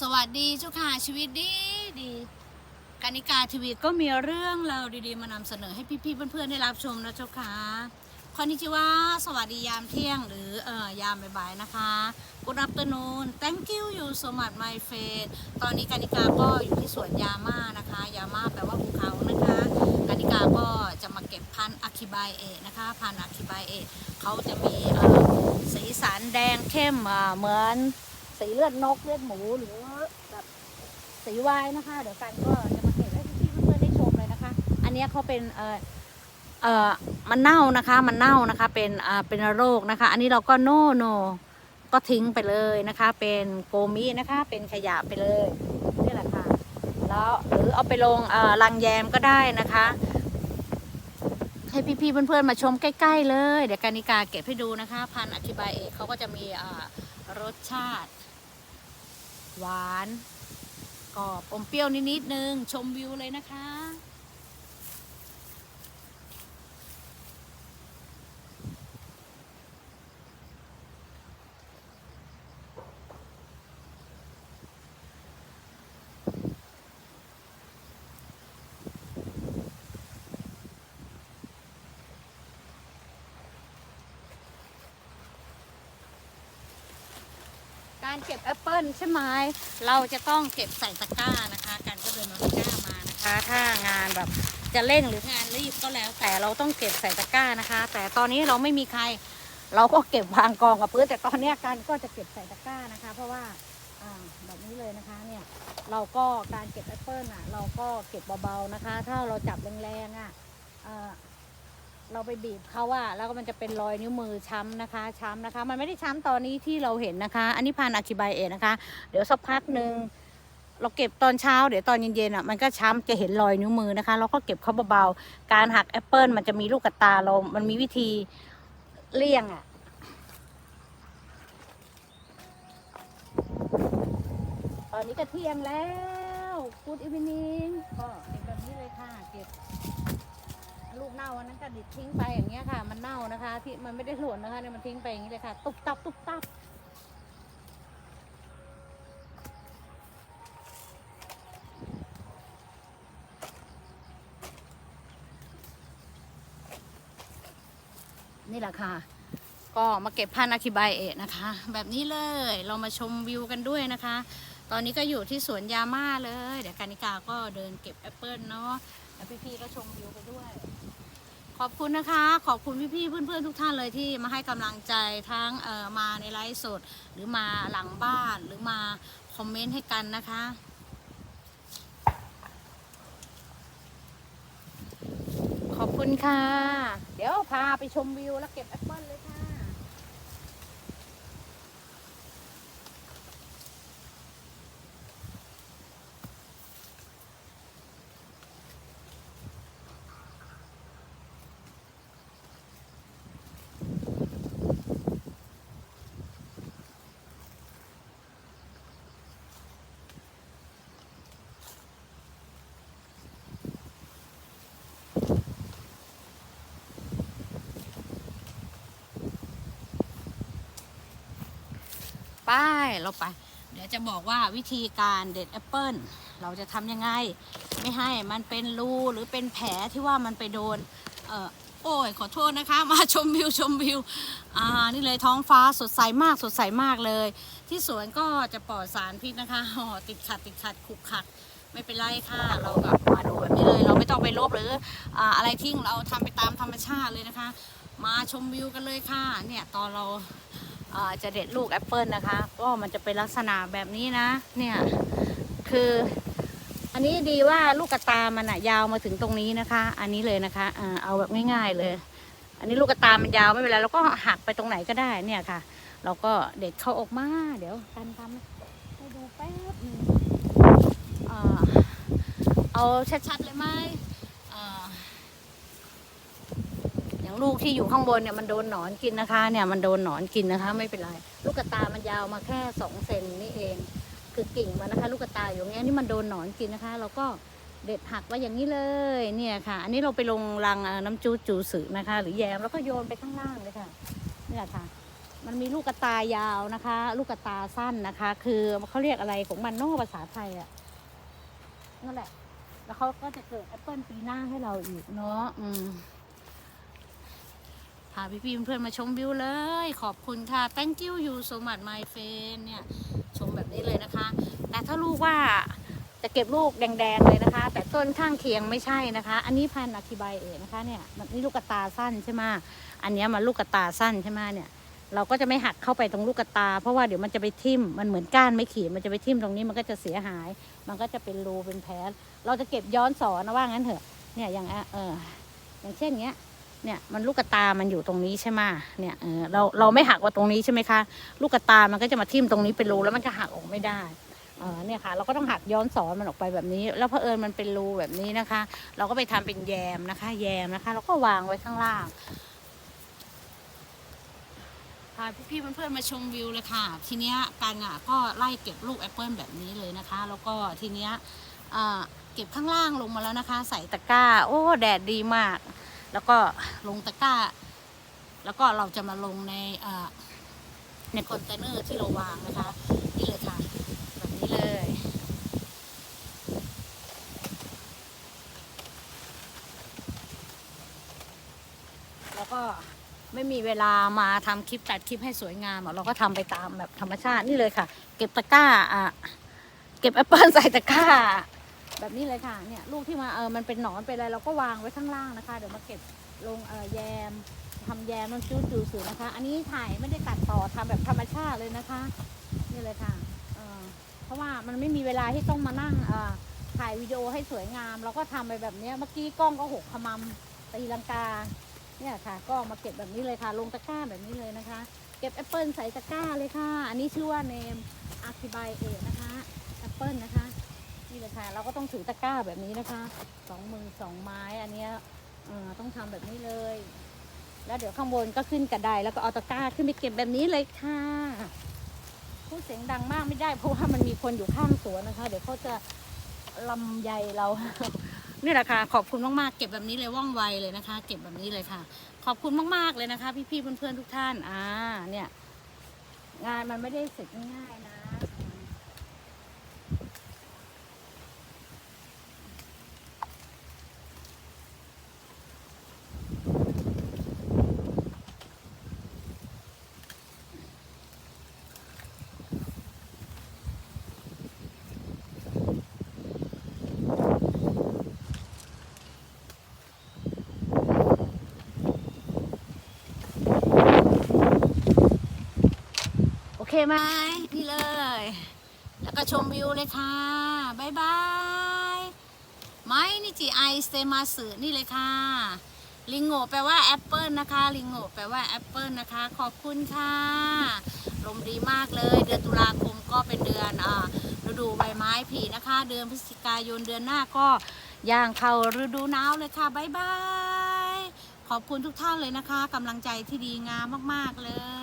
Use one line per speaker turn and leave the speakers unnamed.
สวัสดีเจ้าค่ะชีวิตดีดีกานิกาทีวีก็มีเรื่องเราวดีๆ มานำเสนอให้พี่ๆเพื่อนๆได้รับชมนะเจ้าค่ะคอนนิจิวาสวัสดียามเที่ยง หรือเอ่อยามบ่ายๆนะคะ Good afternoon thank you you so much my f r i e n ตอนนี้กานิกาก็อยู่ที่สวนยาม่านะคะ ยาม่าแปลว่าภูเขานะคะกานิกาก็จะมาเก็บพันธุ์อะคิบายเอะนะคะ พันธุ์อะคิบายเอะเขาจะมีเอ่อสีสันแดงเข้มเหมือน สีเลือดนกเลือดหมูหรือแบบสีวายนะคะ เดี๋ยวกันก็จะมาเก็บให้พี่ๆเพื่อนๆได้ชมเลยนะคะ อันนี้เขาเป็นเอ่อเอ่อมันเน่านะคะ มันเน่านะคะ เป็นอ่าเป็นโรคนะคะ อันนี้เราก็โน่โนก็ทิ้งไปเลยนะคะ เป็นโกมินะคะ เป็นขยะไปเลยนี่แหละค่ะ แล้วหรือเอาไปลงเอ่อรังแยมก็ได้นะคะ ให้พี่ๆเพื่อนๆมาชมใกล้ๆเลย เดี๋ยวกานิกาเก็บให้ดูนะคะ พันอธิบายเอกเขาก็จะมีอ่ารสชาติ หวานกรอบอมเปรี้ยวนิดนิดนึง ชมวิวเลยนะคะ การเก็บแอปเปิลใช่ไหมเราจะต้องเก็บใส่ตะกร้านะคะ การก็เดินเอาตะกร้ามานะคะ ถ้างานแบบจะเร่งหรืองานรีบก็แล้ว แต่เราต้องเก็บใส่ตะกร้านะคะ แต่ตอนนี้เราไม่มีใคร เราก็เก็บวางกองกับพื้นแต่ตอนนี้การก็จะเก็บใส่ตะกร้านะคะ เพราะว่าอ่าแบบนี้เลยนะคะเนี่ยเราก็การเก็บแอปเปิลอะ เราก็เก็บเบาๆนะคะ ถ้าเราจับแรงๆอะ เราไปบีบเขาอะแล้วก็มันจะเป็นรอยนิ้วมือช้ำนะคะ ช้ำนะคะ มันไม่ได้ช้ำตอนนี้ที่เราเห็นนะคะ อันนี้พันอาคิบายเอนะคะ เดี๋ยวสักพักหนึ่งเราเก็บตอนเช้าเดี๋ยวตอนเย็นๆอะมันก็ช้ำจะเห็นรอยนิ้วมือนะคะ เราก็เก็บเขาเบาๆการหักแอปเปิลมันจะมีลูกกระตาเรา มันมีวิธีเลี่ยงอะตอนนี้ก็เที่ยงแล้วกูดอีวินิงก็เก็บแบบนี้เลยค่ะเก็บ ลูกเน่าอันนั้นก็ดิดทิ้งไปอย่างเงี้ยค่ะ มันเน่านะคะ ที่มันไม่ได้หล่นนะคะเนี่ยมันทิ้งไปอย่างนี้เลยค่ะ ตุบตับตุบตับนี่แหละค่ะ ก็มาเก็บพันธุ์อาคิบายเอะนะคะ แบบนี้เลยเรามาชมวิวกันด้วยนะคะ ตอนนี้ก็อยู่ที่สวนยาม่าเลย เดี๋ยวกานิกาก็เดินเก็บแอปเปิลเนาะแล้วพี่ๆก็ชมวิวไปด้วย ขอบคุณนะคะ ขอบคุณพี่ๆเพื่อนๆ ทุกท่านเลยที่มาให้กำลังใจทั้งมาในไลฟ์สด หรือมาหลังบ้านหรือมาคอมเมนต์ให้กันนะคะขอบคุณค่ะ เดี๋ยวพาไปชมวิวแล้วเก็บแอปเปิลเลยค่ะ ไปเราไป เดี๋ยวจะบอกว่าวิธีการเด็ดแอปเปิลเราจะทำยังไง ไม่ให้มันเป็นรูหรือเป็นแผลที่ว่ามันไปโดนเออโอ้ยขอโทษนะคะ มาชมวิวชมวิวอ่านี่เลยท้องฟ้าสดใสมากสดใสมากเลย ที่สวนก็จะปลอดสารพิษนะคะอ๋อติดขัดติดขัดขุกขัดไม่เป็นไรค่ะ เราแบบมาดูแบบนี้เลย เราไม่ต้องไปลบหรืออ่าอะไรทิ้งเราทำไปตามธรรมชาติเลยนะคะ มาชมวิวกันเลยค่ะ เนี่ยตอนเรา จะเด็ดลูกแอปเปิลนะคะ ก็มันจะเป็นลักษณะแบบนี้นะ เนี่ยคืออันนี้ดีว่าลูกกระตามันอะยาวมาถึงตรงนี้นะคะ อันนี้เลยนะคะเอาแบบง่ายๆเลย อันนี้ลูกกระตามันยาวไม่เป็นไรเราก็หักไปตรงไหนก็ได้เนี่ยค่ะเราก็เด็ดเข้าออกมา เดี๋ยวกันทำให้ดูแป๊บนึงเอาชัดๆเลยไหมอ่า อย่าง ลูกที่อยู่ข้างบนเนี่ยมันโดนหนอนกินนะคะ เนี่ยมันโดนหนอนกินนะคะ ไม่เป็นไร ลูกกระตามันยาวมาแค่สองเซนนี่เอง คือกิ่งมันนะคะ ลูกกระตาอยู่อย่างเงี้ยนี่มันโดนหนอนกินนะคะ เราก็เด็ดหักไว้อย่างนี้เลยเนี่ยค่ะ อันนี้เราไปลงรังน้ำจูจูสึนะคะ หรือแยมแล้วก็โยนไปข้างล่างเลยค่ะนี่แหละค่ะ มันมีลูกกระตายาวนะคะ ลูกกระตาสั้นนะคะ คือเขาเรียกอะไรของมันนอกภาษาไทยอะนั่นแหละ แล้วเขาก็จะเกิดแอปเปิลปีหน้าให้เราอีกเนาะอืมาพี่ๆเพื่อนๆมาชมวิวเลย ขอบคุณค่ะ thank you you so much my friend เนี่ยชมแบบนี้เลยนะคะ แต่ถ้าลูกว่าจะเก็บลูกแดงๆเลยนะคะ แต่ต้นข้างเคียงไม่ใช่นะคะ อันนี้พันอธิบายเองนะคะเนี่ยนี่ลูกกระตาสั้นใช่ไหมอันนี้มันลูกกระตาสั้นใช่ไหมเนี่ย เราก็จะไม่หักเข้าไปตรงลูกกระตา เพราะว่าเดี๋ยวมันจะไปทิ่มมันเหมือนก้านไม่ขีดมันจะไปทิ่มตรงนี้มันก็จะเสียหาย มันก็จะเป็นรูเป็นแผลเราจะเก็บย้อนสอนนะว่างั้นเถอะเนี่ยอย่างเอออย่างเช่นเงี้ย เนี่ยมันลูกตา มันอยู่ตรงนี้ใช่ไหมเนี่ยเออเราเราไม่หักว่าตรงนี้ใช่ไหมคะ ลูกตา มันก็จะมาทิ่มตรงนี้เป็นรูแล้วมันจะหักออกไม่ได้เออเนี่ยค่ะ เราก็ต้องหักย้อนสอนมันออกไปแบบนี้ แล้วเพอเอิญมันเป็นรูแบบนี้นะคะ เราก็ไปทำเป็นแยมนะคะ แยมนะคะแล้วก็วางไว้ข้างล่างพาพี่ๆเพื่อนๆมาชมวิวเลยค่ะ ทีเนี้ยกันอะก็ไล่เก็บลูกแอปเปิลแบบนี้เลยนะคะ แล้วก็ทีเนี้ยอ่าเก็บข้างล่างลงมาแล้วนะคะ ใส่ตะกร้า โอ้แดดดีมาก แล้วก็ลงตะกร้า แล้วก็เราจะมาลงในอ่าในคอนเทนเนอร์ที่เราวางนะคะนี่เลยค่ะแบบนี้เลยแล้วก็ไม่มีเวลามาทำคลิปตัดคลิปให้สวยงามเราก็ทำไปตามแบบธรรมชาตินี่เลยค่ะ เก็บตะกร้าอะเก็บแอปเปิลใส่ตะกร้า แบบนี้เลยค่ะเนี่ยลูกที่มาเออมันเป็นหนอนเป็นอะไรเราก็วางไว้ข้างล่างนะคะ เดี๋ยวมาเก็บลงเออแยมทำแยมมันจู้จูสือนะคะ อันนี้ถ่ายไม่ได้ตัดต่อทำแบบธรรมชาติเลยนะคะ นี่เลยค่ะเออเพราะว่ามันไม่มีเวลาที่ต้องมานั่งเออถ่ายวิดีโอให้สวยงาม เราก็ทำไปแบบนี้เมื่อกี้กล้องก็หกขมำตีลังกาเนี่ยค่ะ ก็มาเก็บแบบนี้เลยค่ะ ลงตะกร้าแบบนี้เลยนะคะ เก็บแอปเปิลใส่ตะกร้าเลยค่ะ อันนี้ชื่อว่าเนมอาร์คิบายเอนะคะแอปเปิลนะคะ เลยค่ะ เราก็ต้องถือตะกร้าแบบนี้นะคะ สองมือสองไม้อันเนี้ยต้องทำแบบนี้เลย แล้วเดี๋ยวข้างบนก็ขึ้นกระไดแล้วก็เอาตะกร้าขึ้นไปเก็บแบบนี้เลยค่ะพูดเสียงดังมากไม่ได้ เพราะว่ามันมีคนอยู่ข้างสวนนะคะ เดี๋ยวเขาจะลำใยเรานี่แหละค่ะขอบคุณมากๆเก็บแบบนี้เลยว่องไวเลยนะคะ เก็บแบบนี้เลยค่ะ ขอบคุณมากๆเลยนะคะ พี่ๆเพื่อนๆทุกท่าน อ่า เนี่ย งานมันไม่ได้เสร็จง่ายๆนะ โอเคไหมนี่เลย แล้วก็ชมวิวเลยค่ะบายบายไม้นิจิไอสเตมาสึนี่เลยค่ะ ลิงโง่แปลว่าแอปเปิลนะคะ ลิงโง่แปลว่าแอปเปิลนะคะ ขอบคุณค่ะ ลมดีมากเลย เดือนตุลาคมก็เป็นเดือนอ่าฤดูใบไม้ผลินะคะ เดือนพฤศจิกายนเดือนหน้าก็ย่างเข้าฤดูหนาวเลยค่ะบายบายขอบคุณทุกท่านเลยนะคะกำลังใจที่ดีงามมาก ๆ เลย